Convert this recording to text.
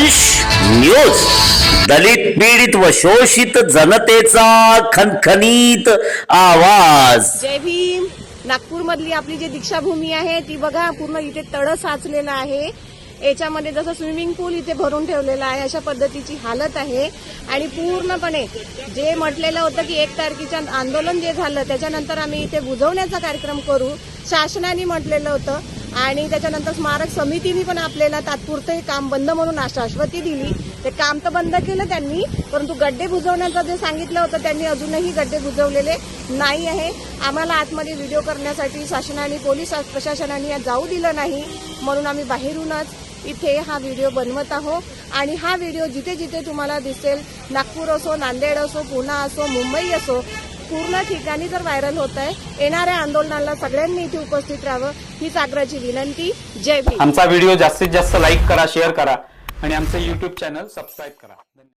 News. दलित पीडित व शोषित जनतेचा खनखनीत आवाज. जय भीम. नागपूरमधली आपली जी दीक्षाभूमी आहे ती बघा पूर्ण इथे तळ साचलेलं आहे. याच्यामध्ये जसं स्विमिंग पूल इथे भरून ठेवलेला आहे अशा पद्धतीची हालत आहे. आणि पूर्णपणे जे म्हटलेलं होतं की एक तारखेच्या आंदोलन जे झालं त्याच्यानंतर आम्ही इथे बुजवण्याचा कार्यक्रम करू शासनाने म्हटलेलं होतं. आणि त्याच्यानंतर स्मारक समितीने पण आपल्याला तात्पुरतं हे काम बंद म्हणून शाश्वती दिली. ते काम तर बंद केलं त्यांनी परंतु गड्डे बुजवण्याचं जे सांगितलं होतं त्यांनी अजूनही गड्डे बुजवलेले नाही आहे. आम्हाला आतमध्ये व्हिडिओ करण्यासाठी शासनाने पोलीस प्रशासनाने जाऊ दिलं नाही म्हणून आम्ही बाहेरूनच इथे हा व्हिडिओ बनवत आहोत. आणि हा व्हिडिओ जिथे जिथे तुम्हाला दिसेल नागपूर असो नांदेड असो पुणे असो मुंबई असो पूर्ण ठिकाणी जर व्हायरल होत आहे येणाऱ्या आंदोलनाला सगळ्यांनी इथे उपस्थित राहावं हीच आग्रहाची विनंती. जय भीम. आमचा व्हिडिओ जास्तीत जास्त लाईक करा शेअर करा आणि आमचं युट्यूब चॅनल सबस्क्राईब करा.